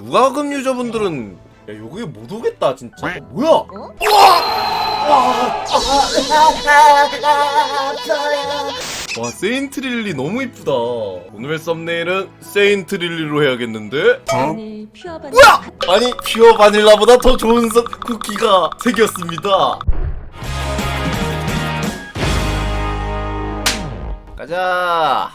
무과금 유저분들은 야 요게 못 오겠다 진짜. 뭐야? 어? 와! 세인트릴리 너무 이쁘다. 오늘 썸네일은 세인트릴리로 해야겠는데? 퓨어반 뭐야 아니 퓨어 바닐라보다 더 좋은 서 쿠키가 생겼습니다. 가자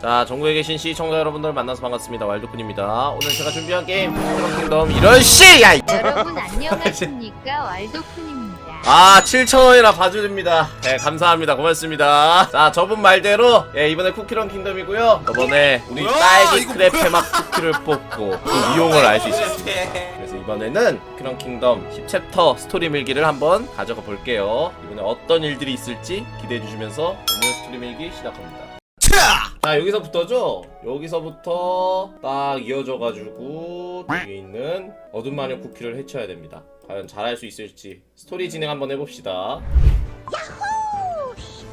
자 전국에 계신 시청자 여러분들 만나서 반갑습니다. 왈도쿤입니다. 오늘 제가 준비한 게임 킹덤 이런 씨! 야! 이- 여러분 안녕하십니까? 왈도쿤입니다. 아 7,000원이나 봐주립니다. 네 감사합니다. 고맙습니다. 자 저분 말대로 예 이번에 쿠키런 킹덤이고요. 저번에 우리 딸기 크랩 해막 쿠키를 뽑고 그 유용을 알 수 있었습니다. 그래서 이번에는 쿠키런 킹덤 10챕터 스토리 밀기를 한번 가져가 볼게요. 이번에 어떤 일들이 있을지 기대해 주시면서 오늘 스토리 밀기 시작합니다 자 여기서부터죠 여기서부터 딱 이어져가지고 뒤에 있는 어둠 마녀 쿠키를 해쳐야 됩니다 과연 잘할 수 있을지 스토리 진행 한번 해봅시다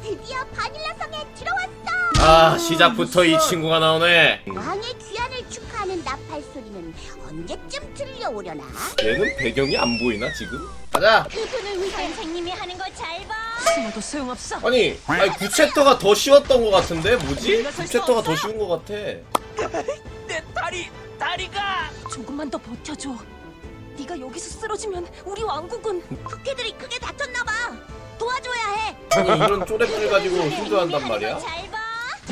드디어 바닐라 성에 들어왔어. 아 시작부터 이 친구가 나오네 왕의 귀환을 축하하는 나팔 소리는 언제쯤 들려오려나? 얘는 배경이 안 보이나 지금? 가자 그분을 위해 선생님이 하는 거잘 봐. 숨어도 소용없어. 아니 아니 9챕터가 더 쉬웠던 것 같은데 뭐지? 9챕터가 더 쉬운 것 같아 내 다리, 다리가. 조금만 더 버텨줘. 네가 여기서 쓰러지면 우리 왕국은 쿠키들이 크게 다쳤나 봐. 도와줘야 해. 아니 이런 쪼랩들 가지고 힘도 한단 말이야 잘 봐.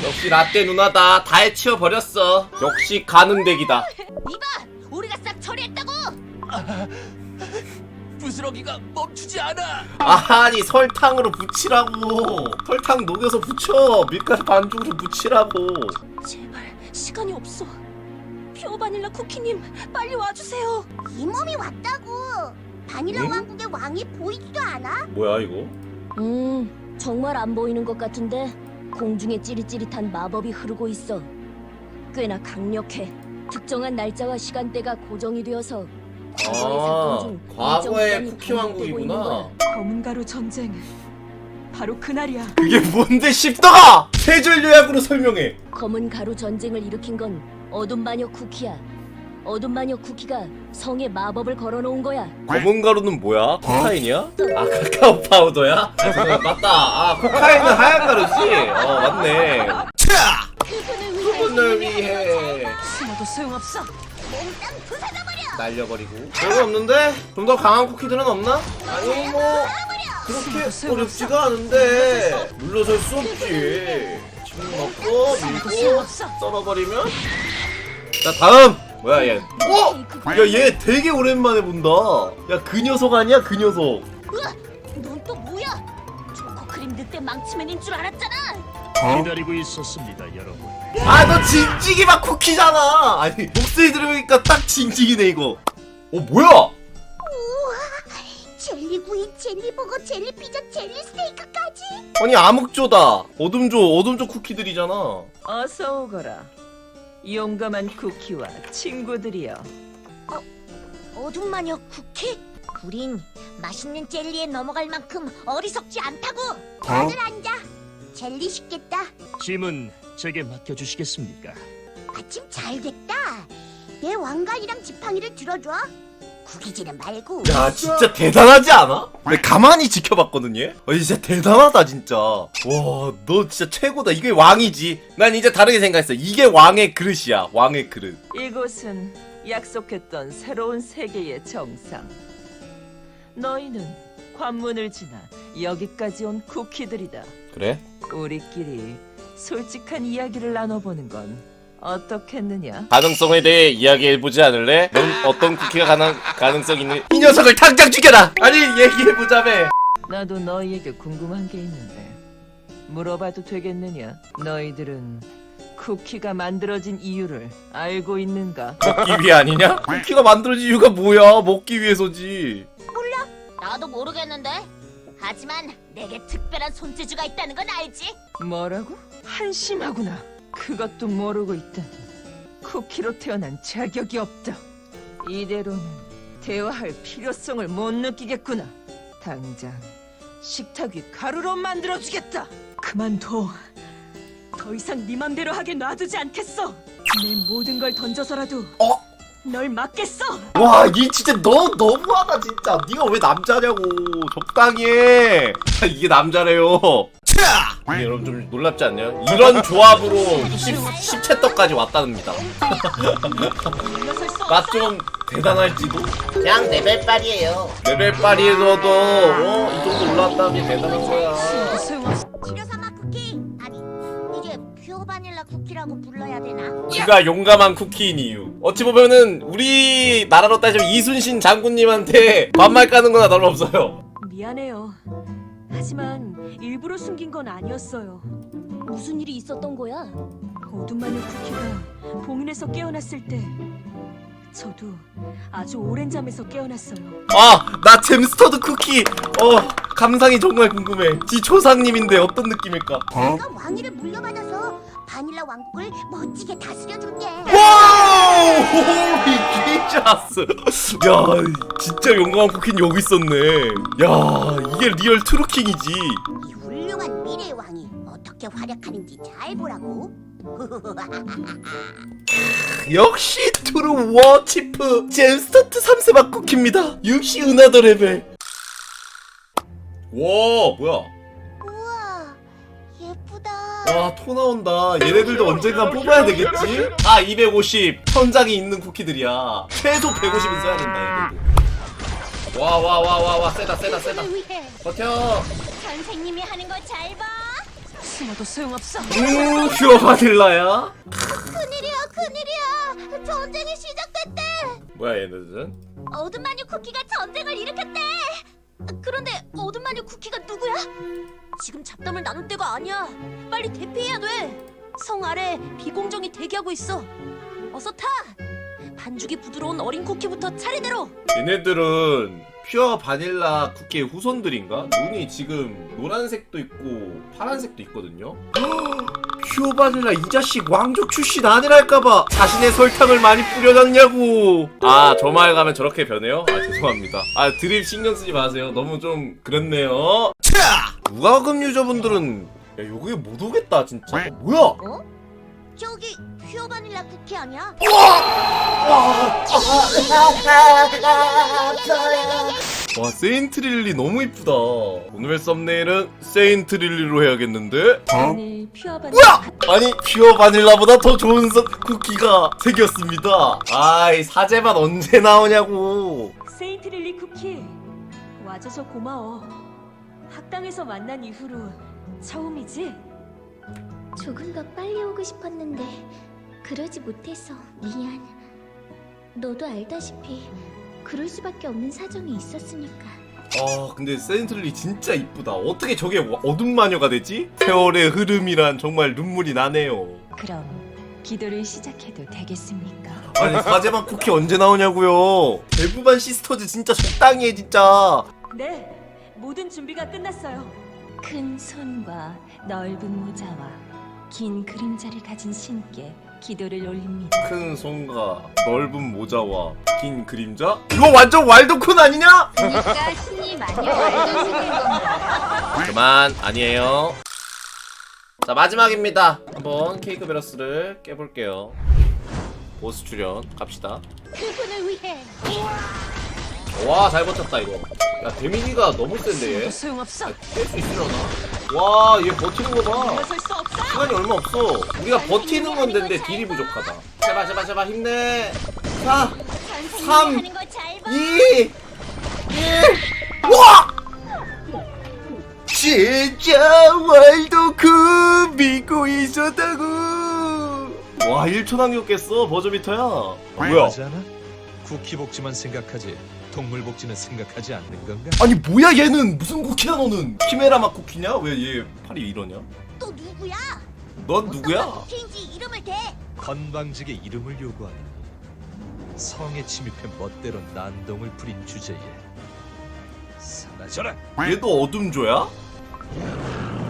역시 라떼 누나다 다 해치워 버렸어 역시 가능대기다 이봐, 우리가 싹 처리했다고. 부스러기가 멈추지 않아. 아니 설탕으로 붙이라고 설탕 녹여서 붙여 밀가루 반죽으로 붙이라고 제발 시간이 없어. 퓨어 바닐라 쿠키님 빨리 와주세요. 이 몸이 왔다고. 바닐라 응? 왕국의 왕이 보이지도 않아? 뭐야 이거? 음, 정말 안 보이는 것 같은데 공중에 찌릿찌릿한 마법이 흐르고 있어. 꽤나 강력해. 특정한 날짜와 시간대가 고정이 되어서 중 일정 과거의 쿠키 왕국이구나 거야. 검은 가루 전쟁. 바로 그날이야. 그게 뭔데 십더가! 세줄 요약으로 설명해 검은 가루 전쟁을 일으킨 건 어둠 마녀 쿠키야. 어둠 마녀 쿠키가 성에 마법을 걸어놓은 거야. 검은 가루는 뭐야? 코카인이야? 아 카카오 파우더야? 아 잠깐만 맞다 아 코카인은 하얀 가루지? 어 맞네 그분을 위해 그분을 위해 숨어도 소용없어. 몽땅 부숴져버려. 날려버리고 별거 없는데? 좀 더 강한 쿠키들은 없나? 아니 뭐 그렇게 어렵지가 않은데 물러설 수 없지 지금 넣고 밀고. 썰어버리면 자 다음 뭐야 얘 어? 야 얘 되게 오랜만에 본다 야 그 녀석 아니야 그 녀석 으아, 넌또 뭐야? 초코 크림 늑대 망치맨인 줄 알았잖아. 기다리고 있었습니다, 여러분. 아너 징징이 막 쿠키잖아 아니 목소리 들으니까 딱 징징이네 이거 어 뭐야 우와, 젤리구이, 젤리버거, 젤리피자, 젤리스테이크까지. 아니 암흑조다 어둠조 어둠조 쿠키들이잖아 어서 오거라. 용감한 쿠키와 친구들이여. 어둠 마녀 쿠키? 우린 맛있는 젤리에 넘어갈 만큼 어리석지 않다고. 다들 앉아. 젤리 식겠다. 짐은 제게 맡겨주시겠습니까? 아침 잘 됐다. 내 왕관이랑 지팡이를 들어줘. 구기지는 말고. 야 진짜 대단하지 않아? 내가 가만히 지켜봤거든 얘? 어 진짜 대단하다 진짜 와 너 진짜 최고다 이게 왕이지 난 이제 다르게 생각했어 이게 왕의 그릇이야 왕의 그릇 이곳은 약속했던 새로운 세계의 정상. 너희는 관문을 지나 여기까지 온 쿠키들이다. 그래? 우리끼리 솔직한 이야기를 나눠보는 건 어떻겠느냐? 가능성에 대해 이야기해보지 않을래? 넌 어떤 쿠키가 가능, 가능성 있는 이 녀석을 당장 죽여라! 아니 얘기해보자며 나도 너희에게 궁금한 게 있는데 물어봐도 되겠느냐? 너희들은 쿠키가 만들어진 이유를 알고 있는가? 먹기 위해 아니냐? 쿠키가 만들어진 이유가 뭐야 먹기 위해서지 나도 모르겠는데. 하지만 내게 특별한 손재주가 있다는 건 알지? 뭐라고? 한심하구나. 그것도 모르고 있다니. 쿠키로 태어난 자격이 없다. 이대로는 대화할 필요성을 못 느끼겠구나. 당장 식탁 위 가루로 만들어주겠다. 그만둬. 더 이상 네 맘대로 하게 놔두지 않겠어. 내 모든 걸 던져서라도 어? 널 막겠어. 와, 이 진짜 너 너무하다 진짜. 네가 왜 남자냐고. 적당히 해. 아, 이게 남자래요. 이게 여러분 좀 놀랍지 않나요? 이런 조합으로 10, 10챕터까지 왔답니다. 물러설 수나좀 대단할지도? 그냥 레벨빨이에요. 레벨빨이어도 어? 이 정도 올라왔다는 게 대단한 거야. 바닐라 쿠키라고 불러야 되나? 지가 용감한 쿠키인 이유. 어찌 보면은 우리 나라로 따지면 이순신 장군님한테 반말 까는 거나 다름없어요. 미안해요. 하지만 일부러 숨긴 건 아니었어요. 무슨 일이 있었던 거야? 어둠 마녀 쿠키가 봉인에서 깨어났을 때 저도 아주 오랜 잠에서 깨어났어요. 아, 나 잼스터드 쿠키. 어, 감상이 정말 궁금해. 지 초상님인데 어떤 느낌일까? 내가 왕위를 물려받아서 바닐라 왕국을 멋지게 다스려줄게. 와우! 홀리 지저스. 야, 진짜 용감한 쿠키는 여기 있었네. 야, 이게 리얼 트루킹이지. 이 훌륭한 미래의 왕이 어떻게 활약하는지 잘 보라고. 역시 트루 워치프 잼스터트 3세박 쿠키입니다. 역시 은하더 레벨. 와, 뭐야? 와, 토 나온다. 얘네들도 언젠가 뽑아야 되겠지? 아, 250. 천장이 있는 쿠키들이야. 최소 150은 써야 된다, 얘네들. 와, 와, 와, 와, 와, 세다, 세다, 세다. 위해 버텨. 선생님이 하는 거 잘 봐. 숨어도 소용없어. 음, 퓨어 바닐라야? 큰일이야 큰일이야. 전쟁이 시작됐대. 뭐야, 얘네들은? 어둠 마녀 쿠키가 전쟁을 일으켰대. 그런데 어둠 마녀 쿠키가 누구야? 지금 잡담을 나눌 때가 아니야. 빨리 대피해야 돼. 성 아래 비공정이 대기하고 있어. 어서 타. 반죽이 부드러운 어린 쿠키부터 차례대로. 얘네들은 퓨어 바닐라 쿠키의 후손들인가? 눈이 지금 노란색도 있고 파란색도 있거든요? 퓨어 바닐라 이 자식 왕족 출신 아니랄까봐 자신의 설탕을 많이 뿌려놨냐고 아 저 말 가면 저렇게 변해요? 아 죄송합니다 아 드립 신경 쓰지 마세요 너무 좀 그랬네요 무과금 유저분들은 야 여기에 못 오겠다 진짜 뭐야 저기 퓨어 바닐라 쿠키 아니야? 와 세인트릴리 너무 이쁘다 오늘 썸네일은 세인트릴리로 해야겠는데? 오늘 퓨어반 아니 퓨어 바닐라보다 더 좋은 서, 쿠키가 생겼습니다 아이 사제만 언제 나오냐고 세인트 릴리 쿠키 와줘서 고마워. 학당에서 만난 이후로 처음이지? 조금 더 빨리 오고 싶었는데 그러지 못해서 미안. 너도 알다시피 그럴 수밖에 없는 사정이 있었으니까. 아 근데 세인트릴리 진짜 이쁘다 어떻게 저게 와- 어둠 마녀가 되지? 세월의 흐름이란 정말 눈물이 나네요 그럼 기도를 시작해도 되겠습니까? 아니 사제만 쿠키 언제 나오냐고요 대부반 시스터즈 진짜 적당히 해 진짜 네, 모든 준비가 끝났어요. 큰 손과 넓은 모자와 긴 그림자를 가진 신께 기도를 올립니다. 큰 손과 넓은 모자와 긴 그림자? 이거 완전 왈도쿤 아니냐? 그러니까 신이 마녀 왈도순인 건가? 그만 아니에요 자 마지막입니다 한번 케이크 베러스를 깨볼게요 보스 출연 갑시다 그분을 위해. 와 잘 버텼다 이거 야 데미지가 너무 센데 얘 소용없어. 깰 수 있으려나? 와 얘 버티는 수 없어. 시간이 얼마 없어 우리가 버티는 건 되는데 딜이 부족하다 제발 제발 제발 힘내 4 선생님이 삼, 하는 거잘 봐. 2 1 와! 진짜 월도쿠 믿고 있었다고 와 1초 남겼겠어 버저비터야 뭐야? 쿠키 복지만 생각하지 동물 복지는 생각하지 않는 건가? 아니 뭐야 얘는 무슨 쿠키야 너는 키메라 맛 쿠키냐? 왜 얘 팔이 이러냐? 또 누구야? 넌 누구야? 어떤 쿠키인지 이름을 대. 건방지게 이름을 요구하니 성에 침입해 멋대로 난동을 부린 주제에 사라져라! 얘도 어둠조야?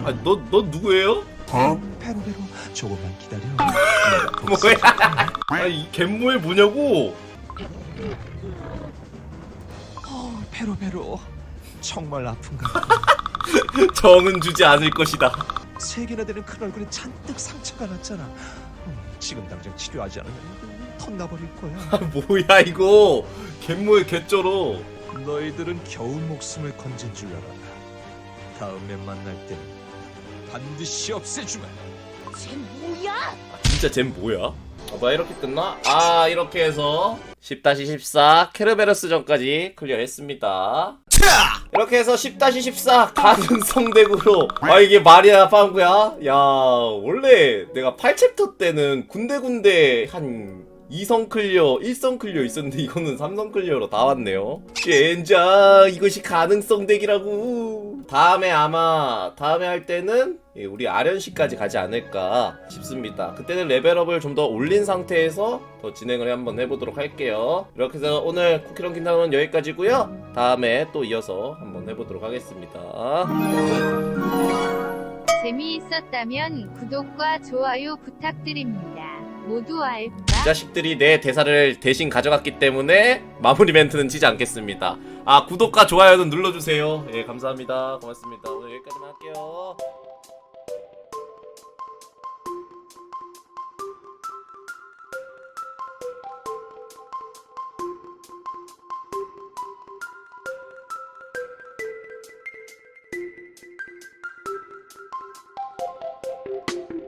아니 너, 너 누구예요? 배로배로 조금만 기다려 내가 뭐야? 아니 이 갯모에 뭐냐고? 어, 배로배로 정말 아픈가? 정은 주지 않을 것이다 세 개나 되는 큰 얼굴에 잔뜩 상처가 났잖아 음, 지금 당장 치료하지 않으면 턴나버릴 거야. 뭐야 이거 갯모의 개쩔어 너희들은 겨우 목숨을 건진 줄 알아. 다음에 만날 때는 반드시 없애주마. 쟤 뭐야? 아, 진짜 쟨 뭐야? 아, 뭐야 이렇게 끝나? 아 이렇게 해서 10-14 케르베르스전까지 클리어했습니다 이렇게 해서 10-14 가능성 덱으로 아 이게 말이야 빵구야? 야 원래 내가 8챕터 때는 군데군데 한 2성 클리어, 1성 클리어 있었는데 이거는 3성 클리어로 다 왔네요 젠장 이것이 가능성 덱이라고 다음에 아마 다음에 할 때는 예, 우리 아련시까지 가지 않을까 싶습니다 그때는 레벨업을 좀 더 올린 상태에서 더 진행을 한번 해보도록 할게요 이렇게 해서 오늘 쿠키런 킨다는 여기까지고요 다음에 또 이어서 한번 해보도록 하겠습니다 재미있었다면 구독과 좋아요 부탁드립니다. 모두 알바. 이 자식들이 내 대사를 대신 가져갔기 때문에 마무리 멘트는 치지 않겠습니다. 아 구독과 좋아요는 눌러주세요. 예 감사합니다. 고맙습니다. 오늘 여기까지만 할게요.